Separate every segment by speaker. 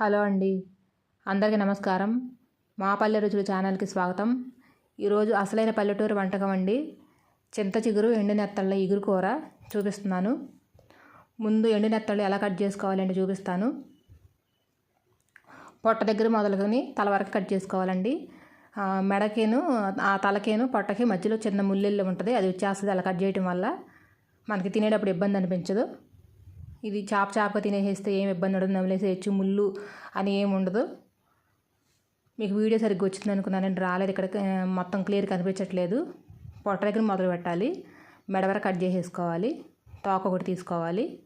Speaker 1: Hello అండి. అందరికీ నమస్కారం. మా పల్లె రుచులు ఛానల్కి స్వాగతం. ఈరోజు అసలైన పల్లెటూరు వంటకం అండి. చింత చిగురు ఎండు నెత్తళ్ళ ఇగురు కూర చూపిస్తున్నాను. ముందు ఎండినెత్తళ్ళు ఎలా కట్ చేసుకోవాలండి చూపిస్తాను. పొట్ట దగ్గర మొదలుకొని తల వరకు కట్ చేసుకోవాలండి. మెడకేను ఆ తలకేను పొట్టకి మధ్యలో చిన్న ముల్లెళ్ళు ఉంటుంది. అది వచ్చేస్తుంది అలా కట్ చేయటం వల్ల. మనకి తినేటప్పుడు ఇబ్బంది అనిపించదు. ఇది చాప చాపగా తినేసేస్తే ఏం ఇబ్బంది ఉండదు నమిలేసేయచ్చు ముళ్ళు అని ఏం ఉండదు. మీకు వీడియో సరిగ్గా వచ్చింది నేను రాలేదు ఇక్కడ మొత్తం క్లియర్ కనిపించట్లేదు. పొట్ట దగ్గర మొదలు పెట్టాలి మెడవర కట్ చేసేసుకోవాలి తోక ఒకటి తీసుకోవాలి.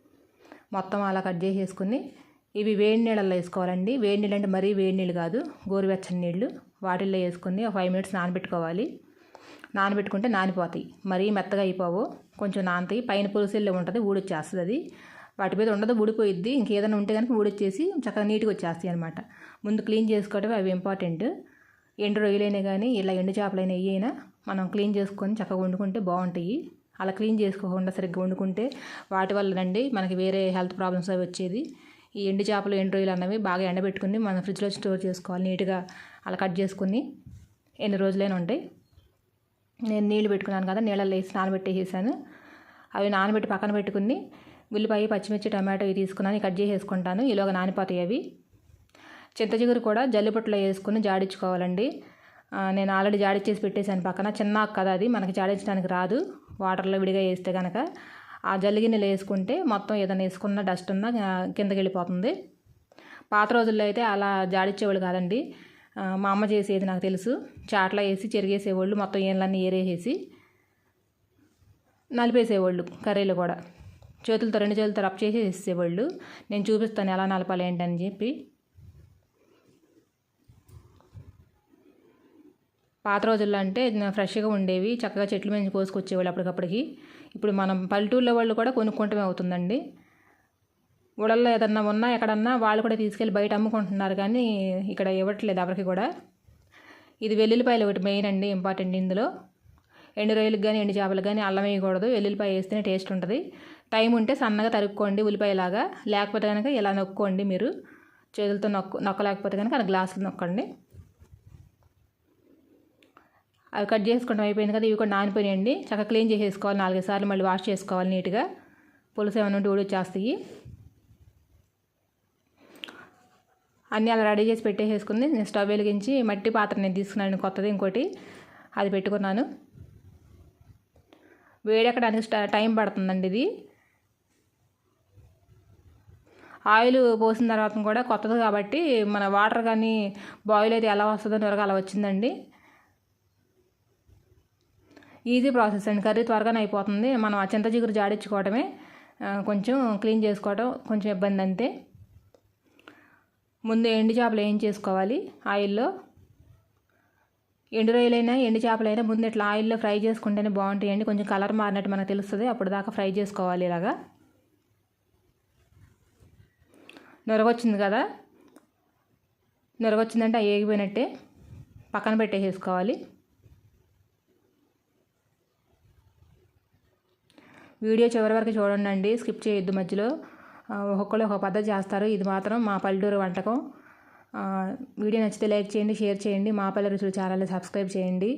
Speaker 1: మొత్తం అలా కట్ చేసేసుకుని ఇవి వేడి నీళ్ళల్లో వేసుకోవాలండి. వేడి నీళ్ళు అంటే మరీ వేడి నీళ్ళు కాదు గోరువెచ్చని నీళ్ళు. వాటిల్లో వేసుకుని ఒక ఫైవ్ మినిట్స్ నానబెట్టుకోవాలి. నానబెట్టుకుంటే నానిపోతాయి. మరీ మెత్తగా అయిపోవు కొంచెం నానతాయి. పైన పులుసుల్లో ఉంటుంది ఊడొచ్చేస్తుంది అది. వాటి మీద ఉండదు ఊడిపోయిద్ది. ఇంకేదైనా ఉంటే కనుక ఊడొచ్చేసి చక్కగా నీట్గా వచ్చేస్తాయి అనమాట ముందు క్లీన్ చేసుకోవడం అవి ఇంపార్టెంట్. ఎండు రొయ్యలైనా కానీ ఇలా ఎండు చేపలైనా ఏ అయినా మనం క్లీన్ చేసుకొని చక్కగా వండుకుంటే బాగుంటాయి. అలా క్లీన్ చేసుకోకుండా సరిగ్గా వండుకుంటే వాటి వల్లనండి మనకి వేరే హెల్త్ ప్రాబ్లమ్స్ అవి వచ్చేది. ఈ ఎండు చేపలు ఎండు రొయ్యలు అన్నవి బాగా ఎండబెట్టుకుని మనం ఫ్రిడ్జ్లో స్టోర్ చేసుకోవాలి నీట్గా. అలా కట్ చేసుకుని ఎన్ని రోజులైనా ఉంటాయి. నేను నీళ్ళు పెట్టుకున్నాను కదా నీళ్ళల్లో వేసి నానబెట్టేసేసాను. అవి నానబెట్టి పక్కన పెట్టుకుని ఉల్లిపాయ పచ్చిమిర్చి టమాటో ఇవి తీసుకున్నాను. కట్ చేసేసుకుంటాను. ఈలోగా నానిపోతాయి అవి. చింత చిగురు కూడా జల్లిపొట్టులో వేసుకుని జాడించుకోవాలండి. నేను ఆల్రెడీ జాడిచ్చేసి పెట్టేశాను పక్కన. చిన్న ఆకు కదా అది మనకి జాడించడానికి రాదు. వాటర్లో విడిగా వేస్తే కనుక ఆ జల్లిగిన్నెలు వేసుకుంటే మొత్తం ఏదైనా వేసుకున్న డస్ట్ ఉన్నా కిందకి వెళ్ళిపోతుంది. పాత రోజుల్లో అయితే అలా జాడిచ్చేవాళ్ళు కాదండి. మా అమ్మ చేసేది నాకు తెలుసు. చాట్లో వేసి చెరిగేసేవాళ్ళు మొత్తం ఏళ్ళన్నీ ఏరేసేసి నలిపేసేవాళ్ళు కర్రీలు కూడా. చేతులతో రెండు చేతులతో రబ్ చేసి ఇచ్చేవాళ్ళు నేను చూపిస్తాను ఎలా నలపాలి ఏంటని చెప్పి. పాత రోజుల్లో అంటే ఫ్రెష్గా ఉండేవి చక్కగా చెట్ల మీద కోసుకొచ్చేవాళ్ళు అప్పటికప్పటికి. ఇప్పుడు మనం పల్లెటూళ్ళ వాళ్ళు కూడా కొనుక్కోవటమే అవుతుందండి. ఊళ్ళల్లో ఏదన్నా ఉన్నా ఎక్కడన్నా వాళ్ళు కూడా తీసుకెళ్ళి బయట అమ్ముకుంటున్నారు కానీ ఇక్కడ ఇవ్వట్లేదు ఎవరికి కూడా. ఇది వెల్లుల్లిపాయలు ఒకటి మెయిన్ అండి ఇంపార్టెంట్ ఇందులో. ఎండు రొయ్యలకు కానీ ఎండు చేపలకు కానీ అల్లం వేయకూడదు. వెల్లుల్లిపాయ వేస్తేనే టేస్ట్ ఉంటుంది. టైం ఉంటే సన్నగా తరుక్కోండి ఉల్లిపాయలాగా. లేకపోతే కనుక ఇలా నొక్కోండి మీరు. చేతులతో నొక్కు నొక్కలేకపోతే కనుక అలా గ్లాసులు నొక్కండి. అవి కట్ చేసుకోవడం అయిపోయింది కదా ఇవి కూడా నానిపోయినాయండి. చక్కగా క్లీన్ చేసేసుకోవాలి నాలుగైదు సార్లు మళ్ళీ వాష్ చేసుకోవాలి నీట్గా. పులుసు ఏమైనా ఉంటే ఊడొచ్చేస్తాయి అన్నీ అలా రెడీ చేసి పెట్టేసేసుకుంది. నేను స్టవ్ వెలిగించి మట్టి పాత్ర నేను తీసుకున్నాను కొత్తది ఇంకోటి. అది పెట్టుకున్నాను. వేడెక్కడానికి స్ట టైం పడుతుందండి ఇది. ఆయిల్ పోసిన తర్వాత కూడా కొత్తది కాబట్టి మన వాటర్ కానీ బాయిల్ అయితే ఎలా వస్తుందో త్వరగా అలా వచ్చిందండి. ఈజీ ప్రాసెస్ అండి. కర్రీ త్వరగానే అయిపోతుంది. మనం ఆ చింత చిగురు జాడించుకోవటమే కొంచెం క్లీన్ చేసుకోవటం కొంచెం ఇబ్బంది అంతే. ముందు ఎండు చేపలు ఏం చేసుకోవాలి? ఆయిల్లో ఎండు రొయ్యలైనా ఎండు చేపలైనా ముందు ఇట్లా ఆయిల్లో ఫ్రై చేసుకుంటేనే బాగుంటాయండి. కొంచెం కలర్ మారినట్టు మనకు తెలుస్తుంది. అప్పుడు దాకా ఫ్రై చేసుకోవాలి ఇలాగా. నొరగొచ్చింది కదా? నొరగొచ్చిందంటే అవి ఏగిపోయినట్టే పక్కన పెట్టేసేసుకోవాలి. వీడియో చివరి వరకు చూడండి స్కిప్ చేయొద్దు మధ్యలో. ఒక్కొక్కరు ఒక పద్ధతి చేస్తారు. ఇది మాత్రం మా పల్లెటూరు వంటకం. వీడియో నచ్చితే లైక్ చేయండి షేర్ చేయండి. మా పల్లె రుచులు ఛానల్ని సబ్స్క్రైబ్ చేయండి.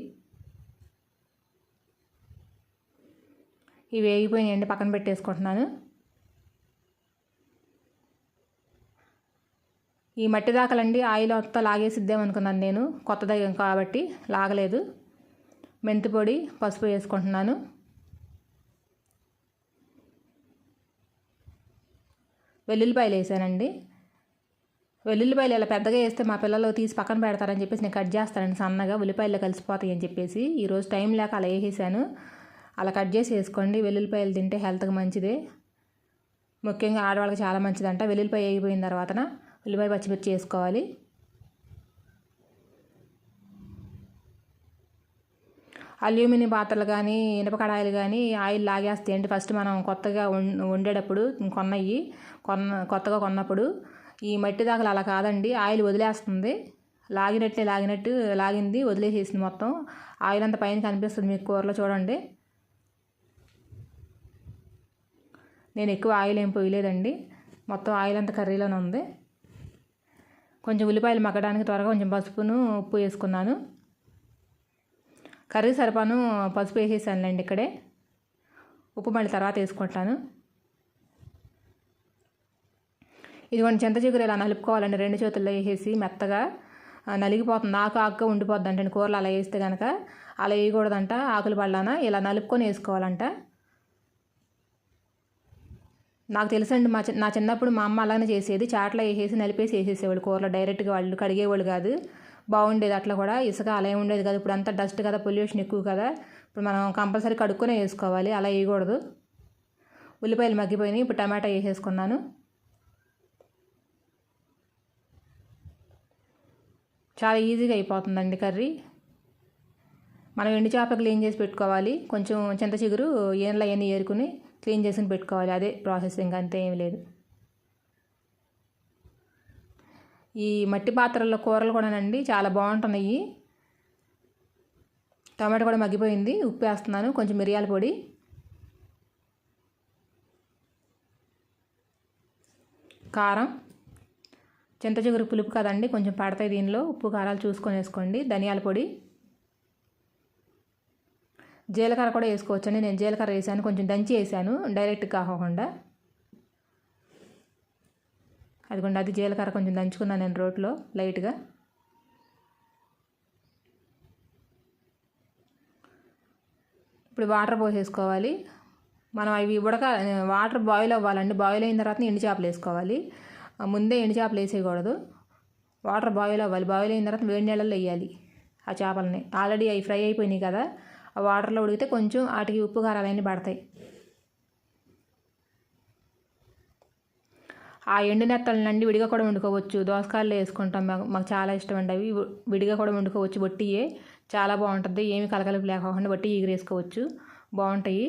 Speaker 1: ఇవి వేగిపోయినాయండి పక్కన పెట్టేసుకుంటున్నాను. ఈ మట్టి దాకలండి ఆయిల్ అంతా లాగేసిద్దామనుకున్నాను నేను. కొత్తది కాబట్టి లాగలేదు. మెంతి పొడి పసుపు వేసుకుంటున్నాను. వెల్లుల్లిపాయలు వేసానండి. వెల్లుల్లిపాయలు ఇలా పెద్దగా వేస్తే మా పిల్లలు తీసి పక్కన పెడతారని చెప్పేసి నేను కట్ చేస్తానండి సన్నగా. ఉల్లిపాయలు కలిసిపోతాయి అని చెప్పేసి ఈరోజు టైం లేక అలా వేసేసాను. అలా కట్ చేసి వేసుకోండి. వెల్లుల్లిపాయలు తింటే హెల్త్కి మంచిదే. ముఖ్యంగా ఆడవాళ్ళకి చాలా మంచిదంట. వెల్లుల్లిపాయ వేగిపోయిన తర్వాతన ఉల్లిపాయ పచ్చిమిర్చి వేసుకోవాలి. అల్యూమినియం పాత్రలు కానీ ఇనుప కడాయిలు కానీ ఆయిల్ లాగేస్తే ఏంటి? ఫస్ట్ మనం కొత్తగా వండేటప్పుడు కొన్నవి కొన్న కొత్తగా కొన్నప్పుడు ఈ మట్టి దాకలు అలా కాదండి. ఆయిల్ వదిలేస్తుంది. లాగినట్టే లాగినట్టు లాగింది వదిలేసేసింది మొత్తం. ఆయిల్ అంతా పైన కనిపిస్తుంది మీకు కూరలో చూడండి. నేను ఎక్కువ ఆయిల్ ఏం పోయలేదండి. మొత్తం ఆయిల్ అంతా కర్రీలోనే ఉంది. కొంచెం ఉల్లిపాయలు మగ్గడానికి త్వరగా కొంచెం పసుపును ఉప్పు వేసుకున్నాను. కర్రీ సరిపాను పసుపు వేసేసానులేండి ఇక్కడే. ఉప్పు మళ్ళీ తర్వాత వేసుకుంటాను. ఇదిగోండి చింత చిగురు ఇలా నలుపుకోవాలండి? రెండు చేతుల్లో వేసేసి మెత్తగా నలిగిపోతుంది. ఆకు ఆకుగా ఉండిపోద్ది అంటే కూరలు అలా వేస్తే కనుక అలా వేయకూడదంట ఆకులు పళ్ళాన ఇలా నలుపుకొని వేసుకోవాలంట. నాకు తెలుసండి మా నా చిన్నప్పుడు మా అమ్మ అలానే చేసేది. చాట్లో వేసేసి నలిపేసి వేసేసేవాళ్ళు కూరలో. డైరెక్ట్గా వాళ్ళు కడిగేవాళ్ళు కాదు. బాగుండేది అట్లా కూడా. ఇసుక అలా ఉండేది కదా. ఇప్పుడు అంతా డస్ట్ కదా పొల్యూషన్ ఎక్కువ కదా. ఇప్పుడు మనం కంపల్సరీ కడుక్కొనే వేసుకోవాలి. అలా వేయకూడదు. ఉల్లిపాయలు మగ్గిపోయినాయి. ఇప్పుడు టమాటా వేసేసుకున్నాను. చాలా ఈజీగా అయిపోతుందండి కర్రీ. మనం ఎండు చేప క్లీన్ చేసి పెట్టుకోవాలి? కొంచెం చింత చిగురు ఏళ్ళ అవన్నీ ఏరుకుని క్లీన్ చేసుకుని పెట్టుకోవాలి. అదే ప్రాసెస్ ఇంకా అంతే ఏం లేదు. ఈ మట్టి పాత్రల్లో కూరలు కూడానండి చాలా బాగుంటున్నాయి. టమాటో కూడా మగ్గిపోయింది. ఉప్పు వేస్తున్నాను. కొంచెం మిరియాల పొడి. కారం. చింత చిగురు పులుపు కదండి. కొంచెం పడతాయి దీనిలో. ఉప్పు కారాలు చూసుకొని వేసుకోండి. ధనియాల పొడి. జీలకర్ర కూడా వేసుకోవచ్చండి. నేను జీలకర్ర వేసాను. కొంచెం దంచి వేసాను. డైరెక్ట్ కాకుండా అదిగోండి అది జీలకర్ర కొంచెం దంచుకున్నాను నేను రోట్లో లైట్గా. ఇప్పుడు వాటర్ పోసేసుకోవాలి. మనం అవి ఉడక వాటర్ బాయిల్ అవ్వాలండి. బాయిల్ అయిన తర్వాత ఎండు చేపలు వేసుకోవాలి. ముందే ఎండు చేపలు వేసేయకూడదు. వాటర్ బాయిల్ అవ్వాలి. బాయిల్ అయిన తర్వాత వేడి నీళ్ళల్లో వేయాలి ఆ చేపలని. ఆల్రెడీ అవి ఫ్రై అయిపోయినాయి కదా. ఆ వాటర్లో ఉడికితే కొంచెం వాటికి ఉప్పు కారాలన్నీ పడతాయి. ఆ ఎండు నెత్తలనండి విడిగా కూడా వండుకోవచ్చు. దోసకాయలు వేసుకుంటాం. మాకు మాకు చాలా ఇష్టం అండి. అవి విడిగా కూడా వండుకోవచ్చు. బొట్టియే చాలా బాగుంటుంది. ఏమి కలకలుపు లేకుండా బట్టి ఎగిరేసుకోవచ్చు. బాగుంటాయి.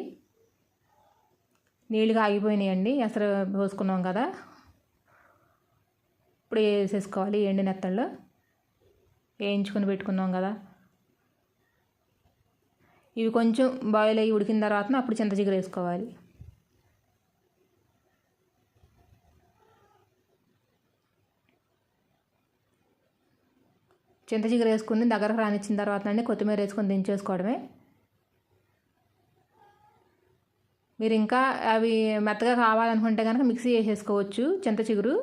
Speaker 1: నీళ్ళుగా ఆగిపోయినాయండి. ఎసరు పోసుకున్నాం కదా. ఇప్పుడు వేసేసుకోవాలి ఎండు నెత్తళ్ళు. వేయించుకొని పెట్టుకున్నాం కదా. ఇవి కొంచెం బాయిల్ అయ్యి ఉడికిన తర్వాత అప్పుడు చింతచిగురు వేసుకోవాలి. చింతచిగురు వేసుకుని దగ్గరకు రానిచ్చిన తర్వాత అండి కొత్తిమీర వేసుకొని దించేసుకోవడమే. మీరు ఇంకా అవి మెత్తగా కావాలనుకుంటే కనుక మిక్సీ వేసేసుకోవచ్చు చింత చిగురు.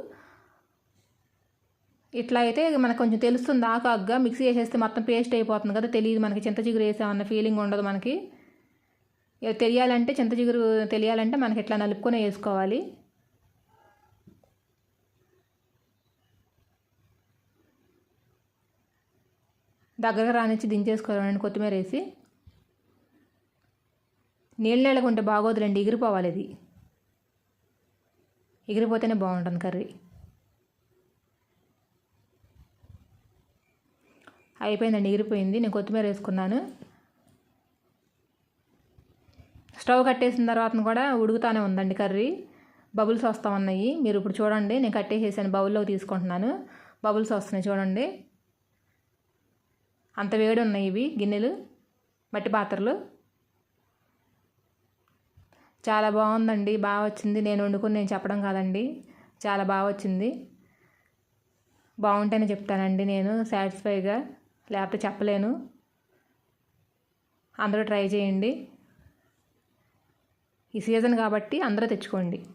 Speaker 1: ఇట్లా అయితే మనకు కొంచెం తెలుస్తుంది ఆకాగ్గా మిక్సీ వేసేస్తే మొత్తం పేస్ట్ అయిపోతుంది కదా తెలియదు మనకి. చింత చిగురు వేసామన్న ఫీలింగ్ ఉండదు మనకి. తెలియాలంటే చింత చిగురు తెలియాలంటే మనకి ఇట్లా నలుపుకొని వేసుకోవాలి. దగ్గరగా రానిచ్చి దించేసుకోవాలండి కొత్తిమీర వేసి. నీళ్ళు నీళ్ళకుంటే ఉంటే బాగోదులండి ఎగిరిపోవాలి అది ఎగిరిపోతేనే బాగుంటుంది కర్రీ. అయిపోయిందండి ఎగిరిపోయింది నేను కొత్తిమీర వేసుకున్నాను. స్టవ్ కట్టేసిన తర్వాత కూడా ఉడుకుతానే ఉందండి కర్రీ. బబుల్స్ వస్తూ ఉన్నాయి మీరు ఇప్పుడు చూడండి నేను కట్టేసేసాను బౌల్లోకి తీసుకుంటున్నాను. బబుల్స్ వస్తున్నాయి చూడండి. అంత వేడి ఉన్నాయి ఇవి గిన్నెలు మట్టి పాత్రలు. చాలా బాగుందండి బాగా వచ్చింది. నేను వండుకుని నేను చెప్పడం కాదండి చాలా బాగా వచ్చింది. బాగుంటేనే చెప్తానండి నేను సాటిస్ఫైగా. లేకపోతే చెప్పలేను. అందరూ ట్రై చేయండి. ఈ సీజన్ కాబట్టి అందరూ తెచ్చుకోండి.